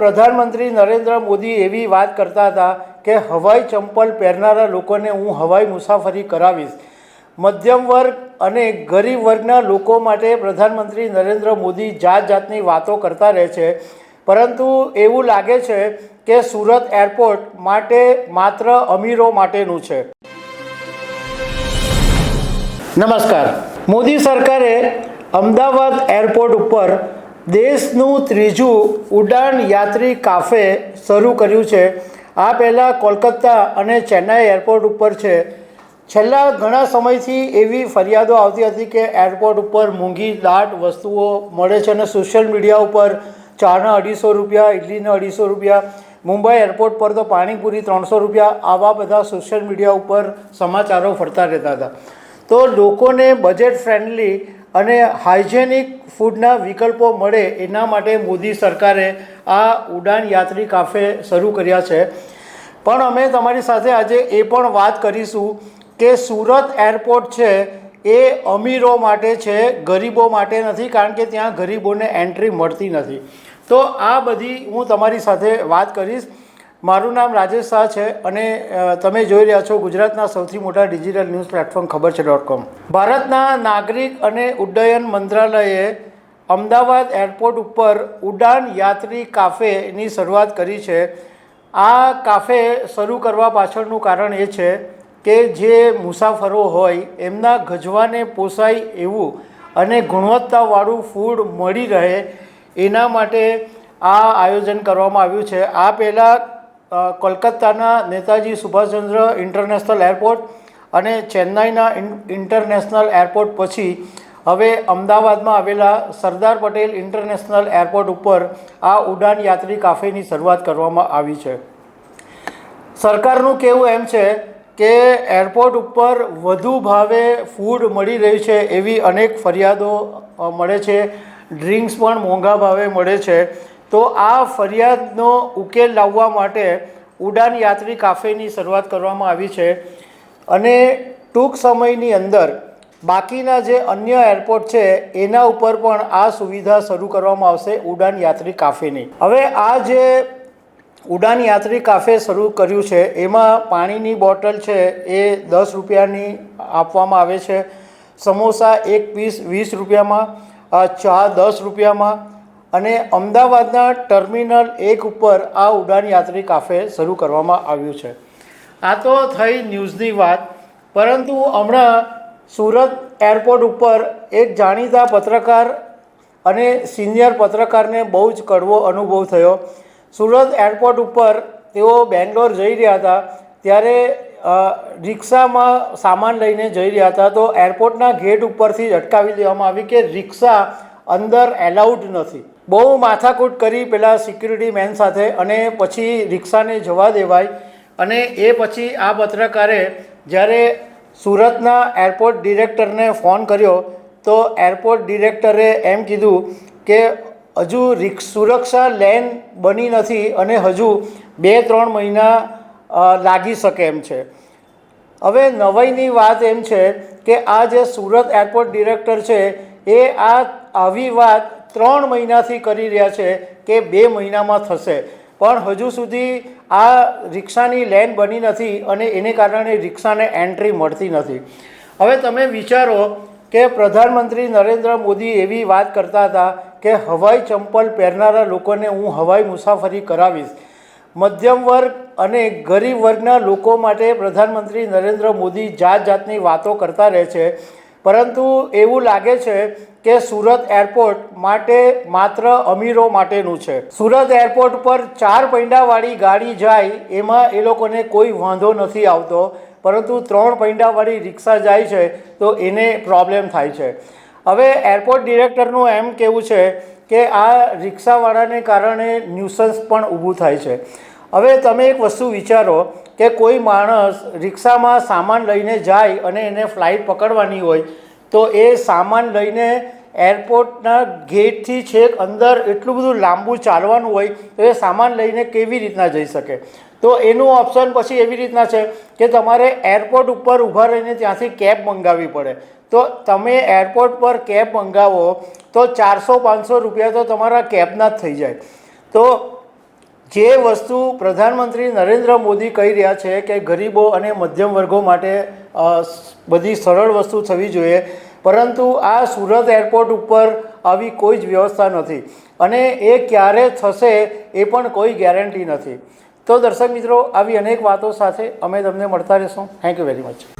પ્રધાનમંત્રી નરેન્દ્ર મોદી એવી વાત કરતા હતા કે, હવાઈ ચંપલ પહેરનારા લોકોને હું હવાઈ મુસાફરી કરાવીશ. મધ્યમ વર્ગ અને ગરીબ વર્ગના લોકો માટે પ્રધાનમંત્રી નરેન્દ્ર મોદી જાત જાતની વાતો કરતા રહે છે. પરંતુ એવું લાગે છે કે સુરત એરપોર્ટ માટે માત્ર અમીરો માટેનું છે. નમસ્કાર. મોદી સરકારે અમદાવાદ એરપોર્ટ ઉપર દેશનું ત્રીજું ઉડાન યાત્રી કાફે શરૂ કર્યું છે. આ પહેલાં કોલકાતા અને ચેન્નાઈ એરપોર્ટ ઉપર છે. છેલ્લા ઘણા સમયથી એવી ફરિયાદો આવતી હતી કે એરપોર્ટ ઉપર મોંઘી દાટ વસ્તુઓ મળે છે અને સોશિયલ મીડિયા ઉપર ચાના અઢીસો રૂપિયા, ઇડલીના અઢીસો રૂપિયા, મુંબઈ એરપોર્ટ પર તો પાણીપુરી ત્રણસો રૂપિયા, આવા બધા સોશિયલ મીડિયા ઉપર સમાચારો ફરતા રહેતા હતા. તો લોકોને બજેટ ફ્રેન્ડલી અને હાઇજેનિક ફૂડના વિકલ્પો મળે એના માટે મોદી સરકારે આ ઉડાન યાત્રી કાફે શરૂ કર્યા છે. પણ અમે તમારી સાથે આજે એ પણ વાત કરીશું કે સુરત એરપોર્ટ છે એ અમીરો માટે છે, ગરીબો માટે નથી, કારણ કે ત્યાં ગરીબોને એન્ટ્રી મળતી નથી. તો આ બધી હું તમારી સાથે વાત કરીશ. મારું નામ રાજેશ શાહ છે અને તમે જોઈ રહ્યા છો ગુજરાતના સૌથી મોટા ડિજિટલ ન્યૂઝ પ્લેટફોર્મ ખબર છે ડોટ કોમ. ભારતના નાગરિક અને ઉડ્ડયન મંત્રાલયે અમદાવાદ એરપોર્ટ ઉપર ઉડાન યાત્રી કાફેની શરૂઆત કરી છે. આ કાફે શરૂ કરવા પાછળનું કારણ એ છે કે જે મુસાફરો હોય એમના ગજવાને પોસાય એવું અને ગુણવત્તાવાળું ફૂડ મળી રહે એના માટે આ આયોજન કરવામાં આવ્યું છે. આ પહેલાં કોલકાતાના નેતાજી સુભાષચંદ્ર ઇન્ટરનેશનલ એરપોર્ટ અને ચેન્નાઈના ઇન્ટરનેશનલ એરપોર્ટ પછી હવે અમદાવાદમાં આવેલા સરદાર પટેલ ઇન્ટરનેશનલ એરપોર્ટ ઉપર આ ઉડાન યાત્રી કાફેની શરૂઆત કરવામાં આવી છે. સરકારનું કહેવું એમ છે કે એરપોર્ટ ઉપર વધુ ભાવે ફૂડ મળી રહ્યું છે એવી અનેક ફરિયાદો મળે છે. ડ્રિંક્સ પણ મોંઘા ભાવે મળે છે. તો આ ફરિયાદનો ઉકેલ લાવવા માટે ઉડાન યાત્રી કાફેની શરૂઆત કરવામાં આવી છે. અને ટૂંક સમયની અંદર બાકીના જે અન્ય એરપોર્ટ છે, એના ઉપર પણ આ સુવિધા શરૂ કરવામાં આવશે ઉડાન યાત્રી કાફેની. હવે આ જે ઉડાન યાત્રી કાફે શરૂ કર્યું છે, એમાં પાણીની બોટલ છે, એ દસ રૂપિયાની આપવામાં આવે છે. સમોસા એક પીસ વીસ રૂપિયામાં ચા દસ રૂપિયામાં અને અમદાવાદના ટર્મિનલ એક ઉપર આ ઉડાન યાત્રી કાફે શરૂ કરવામાં આવ્યું છે. આ તો થઈ ન્યૂઝની વાત, પરંતુ હમણાં સુરત એરપોર્ટ ઉપર એક જાણીતા પત્રકાર અને સિનિયર પત્રકારને બહુ જ કડવો અનુભવ થયો. સુરત એરપોર્ટ ઉપર તેઓ બેંગ્લોર જઈ રહ્યા હતા, ત્યારે રિક્ષામાં સામાન લઈને જઈ રહ્યા હતા. તો એરપોર્ટના ગેટ ઉપરથી અટકાવી દેવામાં આવી કે રિક્ષા અંદર એલાઉડ નથી. બહુ માથાકૂટ કરી પેલા સિક્યુરિટી મેન સાથે અને પછી રિક્ષાને જવા દેવાય. અને એ પછી આ પત્રકારે જ્યારે સુરતના એરપોર્ટ ડિરેક્ટરને ફોન કર્યો, તો એરપોર્ટ ડિરેક્ટરે એમ કીધું કે હજુ રિક્ષ, સુરક્ષા લેન બની નથી અને હજુ બે, ત્રણ મહિના લાગી શકે એમ છે. હવે નવાઈની વાત એમ છે કે આ જે સુરત એરપોર્ટ ડિરેક્ટર છે, એ આ આવી વાત ત્રણ મહિનાથી કરી રહ્યા છે કે બે મહિનામાં થશે. પણ હજુ સુધી આ રિક્ષાની લેન બની નથી અને એને કારણે રિક્ષાને એન્ટ્રી મળતી નથી. હવે તમે વિચારો કે પ્રધાનમંત્રી નરેન્દ્ર મોદી એવી વાત કરતા હતા કે હવાઈ ચંપલ પહેરનારા લોકોને હું હવાઈ મુસાફરી કરાવીશ. મધ્યમ વર્ગ અને ગરીબ વર્ગના લોકો માટે પ્રધાનમંત્રી નરેન્દ્ર મોદી જાત જાતની વાતો કરતા રહે છે. પરંતુ એવું લાગે છે કે સુરત એરપોર્ટ માટે માત્ર અમીરો માટેનું છે. સુરત એરપોર્ટ પર ચાર પૈંડાવાળી ગાડી જાય એમાં એ લોકોને કોઈ વાંધો નથી આવતો, પરંતુ ત્રણ પૈંડાવાળી રિક્ષા જાય છે તો એને પ્રોબ્લેમ થાય છે. હવે એરપોર્ટ ડિરેક્ટરનું એમ કહેવું છે કે આ રિક્ષાવાળાને કારણે ન્યુસન્સ પણ ઊભું થાય છે. હવે તમે એક વસ્તુ વિચારો કે કોઈ માણસ રિક્ષામાં સામાન લઈને જાય અને એને ફ્લાઇટ પકડવાની હોય, તો એ સામાન લઈને એરપોર્ટના ગેટથી છેક અંદર એટલું બધું લાંબુ ચાલવાનું હોય, તો એ સામાન લઈને કેવી રીતના જઈ શકે? તો એનું ઓપ્શન પછી એવી રીતના છે કે તમારે એરપોર્ટ ઉપર ઊભા રહીને ત્યાંથી કેબ મંગાવવી પડે. તો તમે એરપોર્ટ પર કેબ મંગાવો, તો ચારસો પાંચસો રૂપિયા તો તમારા કેબના જ થઈ જાય. તો જે વસ્તુ પ્રધાનમંત્રી નરેન્દ્ર મોદી કહી રહ્યા છે કે ગરીબો અને મધ્યમ વર્ગો માટે બધી સરળ વસ્તુ થવી જોઈએ, પરંતુ આ સુરત એરપોર્ટ ઉપર આવી કોઈ જ વ્યવસ્થા નથી. અને એ ક્યારે થશે એ પણ કોઈ ગેરંટી નથી. તો દર્શક મિત્રો, આવી અનેક વાતો સાથે અમે તમને મળતા રહીશું. Thank you very much